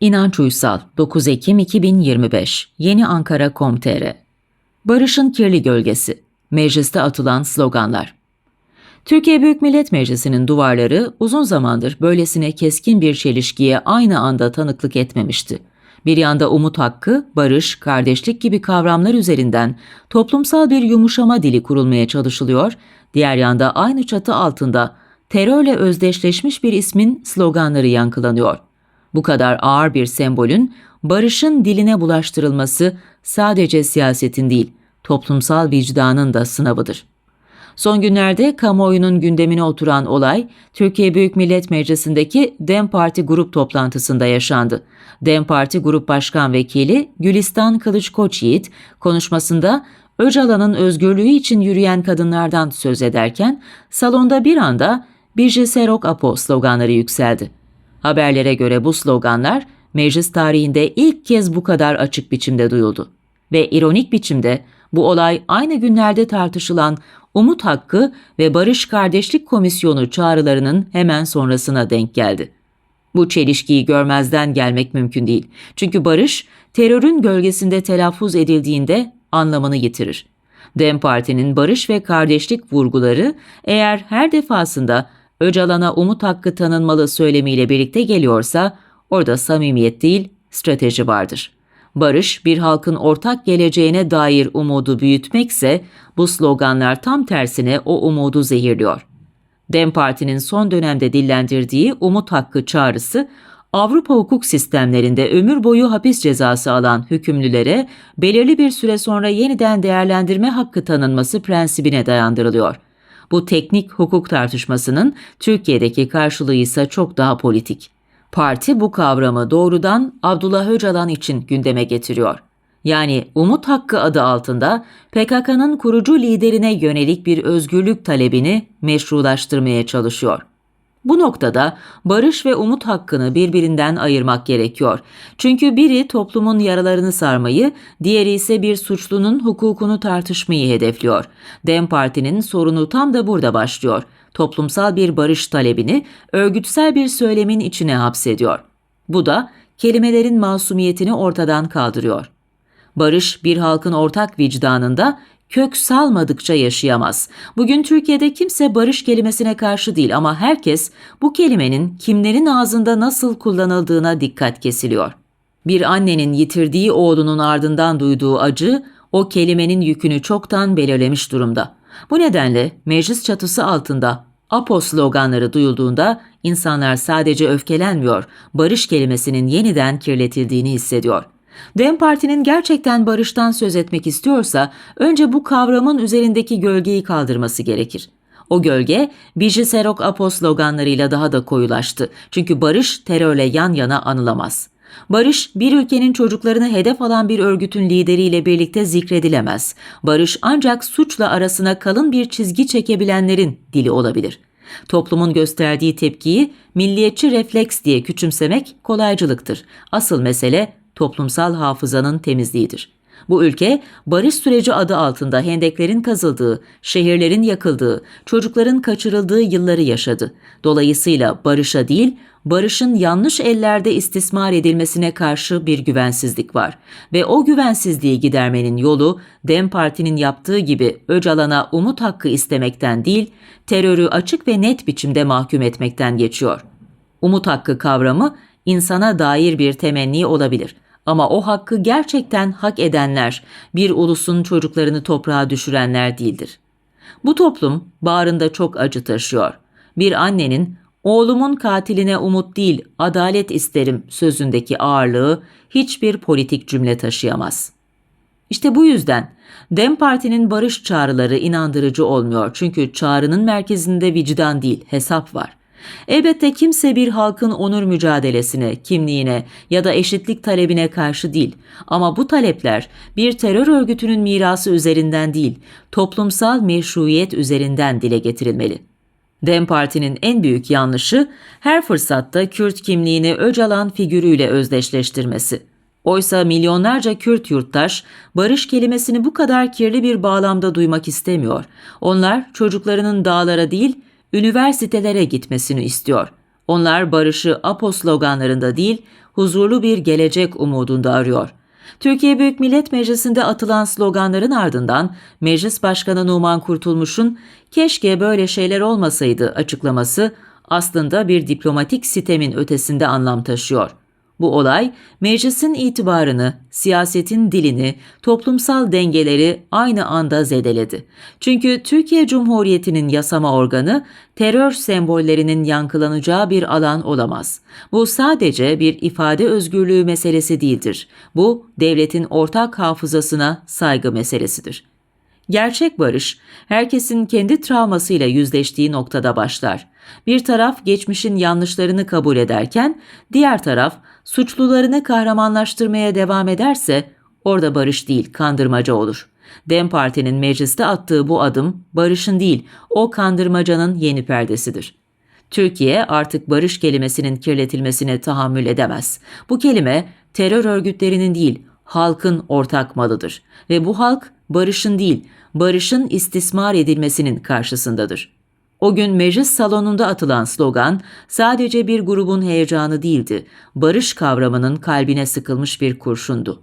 İnanç Uysal 9 Ekim 2025 Yeni Ankara Com.tr Barış'ın kirli gölgesi Mecliste atılan sloganlar Türkiye Büyük Millet Meclisi'nin duvarları uzun zamandır böylesine keskin bir çelişkiye aynı anda tanıklık etmemişti. Bir yanda umut hakkı, barış, kardeşlik gibi kavramlar üzerinden toplumsal bir yumuşama dili kurulmaya çalışılıyor, diğer yanda aynı çatı altında terörle özdeşleşmiş bir ismin sloganları yankılanıyor. Bu kadar ağır bir sembolün barışın diline bulaştırılması sadece siyasetin değil, toplumsal vicdanın da sınavıdır. Son günlerde kamuoyunun gündemine oturan olay Türkiye Büyük Millet Meclisi'ndeki DEM Parti grup toplantısında yaşandı. DEM Parti Grup Başkan Vekili Gülistan Kılıç Koçyiğit konuşmasında Öcalan'ın özgürlüğü için yürüyen kadınlardan söz ederken salonda bir anda Birce Serok Apo sloganları yükseldi. Haberlere göre bu sloganlar meclis tarihinde ilk kez bu kadar açık biçimde duyuldu. Ve ironik biçimde bu olay aynı günlerde tartışılan Umut Hakkı ve Barış Kardeşlik Komisyonu çağrılarının hemen sonrasına denk geldi. Bu çelişkiyi görmezden gelmek mümkün değil. Çünkü barış terörün gölgesinde telaffuz edildiğinde anlamını yitirir. Dem Parti'nin barış ve kardeşlik vurguları eğer her defasında Öcalan'a umut hakkı tanınmalı söylemiyle birlikte geliyorsa orada samimiyet değil strateji vardır. Barış bir halkın ortak geleceğine dair umudu büyütmekse bu sloganlar tam tersine o umudu zehirliyor. Dem Parti'nin son dönemde dillendirdiği umut hakkı çağrısı Avrupa hukuk sistemlerinde ömür boyu hapis cezası alan hükümlülere belirli bir süre sonra yeniden değerlendirme hakkı tanınması prensibine dayandırılıyor. Bu teknik hukuk tartışmasının Türkiye'deki karşılığı ise çok daha politik. Parti bu kavramı doğrudan Abdullah Öcalan için gündeme getiriyor. Yani Umut Hakkı adı altında PKK'nın kurucu liderine yönelik bir özgürlük talebini meşrulaştırmaya çalışıyor. Bu noktada barış ve umut hakkını birbirinden ayırmak gerekiyor. Çünkü biri toplumun yaralarını sarmayı, diğeri ise bir suçlunun hukukunu tartışmayı hedefliyor. Dem Parti'nin sorunu tam da burada başlıyor. Toplumsal bir barış talebini örgütsel bir söylemin içine hapsediyor. Bu da kelimelerin masumiyetini ortadan kaldırıyor. Barış bir halkın ortak vicdanında kök salmadıkça yaşayamaz. Bugün Türkiye'de kimse barış kelimesine karşı değil ama herkes bu kelimenin kimlerin ağzında nasıl kullanıldığına dikkat kesiliyor. Bir annenin yitirdiği oğlunun ardından duyduğu acı o kelimenin yükünü çoktan belirlemiş durumda. Bu nedenle meclis çatısı altında APO sloganları duyulduğunda insanlar sadece öfkelenmiyor, barış kelimesinin yeniden kirletildiğini hissediyor. Dem Parti'nin gerçekten barıştan söz etmek istiyorsa önce bu kavramın üzerindeki gölgeyi kaldırması gerekir. O gölge Biji Serok Apo sloganlarıyla daha da koyulaştı. Çünkü barış terörle yan yana anılamaz. Barış bir ülkenin çocuklarını hedef alan bir örgütün lideriyle birlikte zikredilemez. Barış ancak suçla arasına kalın bir çizgi çekebilenlerin dili olabilir. Toplumun gösterdiği tepkiyi milliyetçi refleks diye küçümsemek kolaycılıktır. Asıl mesele toplumsal hafızanın temizliğidir. Bu ülke barış süreci adı altında hendeklerin kazıldığı, şehirlerin yakıldığı, çocukların kaçırıldığı yılları yaşadı. Dolayısıyla barışa değil, barışın yanlış ellerde istismar edilmesine karşı bir güvensizlik var ve o güvensizliği gidermenin yolu Dem Parti'nin yaptığı gibi Öcalan'a umut hakkı istemekten değil, terörü açık ve net biçimde mahkum etmekten geçiyor. Umut hakkı kavramı insana dair bir temenni olabilir ama o hakkı gerçekten hak edenler, bir ulusun çocuklarını toprağa düşürenler değildir. Bu toplum bağrında çok acı taşıyor. Bir annenin oğlumun katiline umut değil adalet isterim sözündeki ağırlığı hiçbir politik cümle taşıyamaz. İşte bu yüzden Dem Parti'nin barış çağrıları inandırıcı olmuyor çünkü çağrının merkezinde vicdan değil hesap var. Elbette kimse bir halkın onur mücadelesine, kimliğine ya da eşitlik talebine karşı değil. Ama bu talepler bir terör örgütünün mirası üzerinden değil, toplumsal meşruiyet üzerinden dile getirilmeli. Dem Parti'nin en büyük yanlışı her fırsatta Kürt kimliğini Öcalan figürüyle özdeşleştirmesi. Oysa milyonlarca Kürt yurttaş barış kelimesini bu kadar kirli bir bağlamda duymak istemiyor. Onlar çocuklarının dağlara değil, üniversitelere gitmesini istiyor. Onlar barışı APO sloganlarında değil, huzurlu bir gelecek umudunda arıyor. Türkiye Büyük Millet Meclisi'nde atılan sloganların ardından Meclis Başkanı Numan Kurtulmuş'un "Keşke böyle şeyler olmasaydı" açıklaması aslında bir diplomatik sitemin ötesinde anlam taşıyor. Bu olay meclisin itibarını, siyasetin dilini, toplumsal dengeleri aynı anda zedeledi. Çünkü Türkiye Cumhuriyeti'nin yasama organı terör sembollerinin yankılanacağı bir alan olamaz. Bu sadece bir ifade özgürlüğü meselesi değildir. Bu devletin ortak hafızasına saygı meselesidir. Gerçek barış, herkesin kendi travmasıyla yüzleştiği noktada başlar. Bir taraf geçmişin yanlışlarını kabul ederken, diğer taraf suçlularını kahramanlaştırmaya devam ederse, orada barış değil, kandırmaca olur. Dem Parti'nin mecliste attığı bu adım, barışın değil, o kandırmacanın yeni perdesidir. Türkiye artık barış kelimesinin kirletilmesine tahammül edemez. Bu kelime terör örgütlerinin değil, halkın ortak malıdır ve bu halk barışın değil, barışın istismar edilmesinin karşısındadır. O gün meclis salonunda atılan slogan sadece bir grubun heyecanı değildi, barış kavramının kalbine sıkılmış bir kurşundu.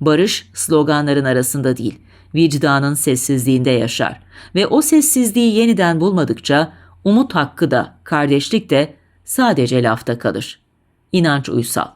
Barış sloganların arasında değil, vicdanın sessizliğinde yaşar ve o sessizliği yeniden bulmadıkça umut hakkı da, kardeşlik de sadece lafta kalır. İnanç Uysal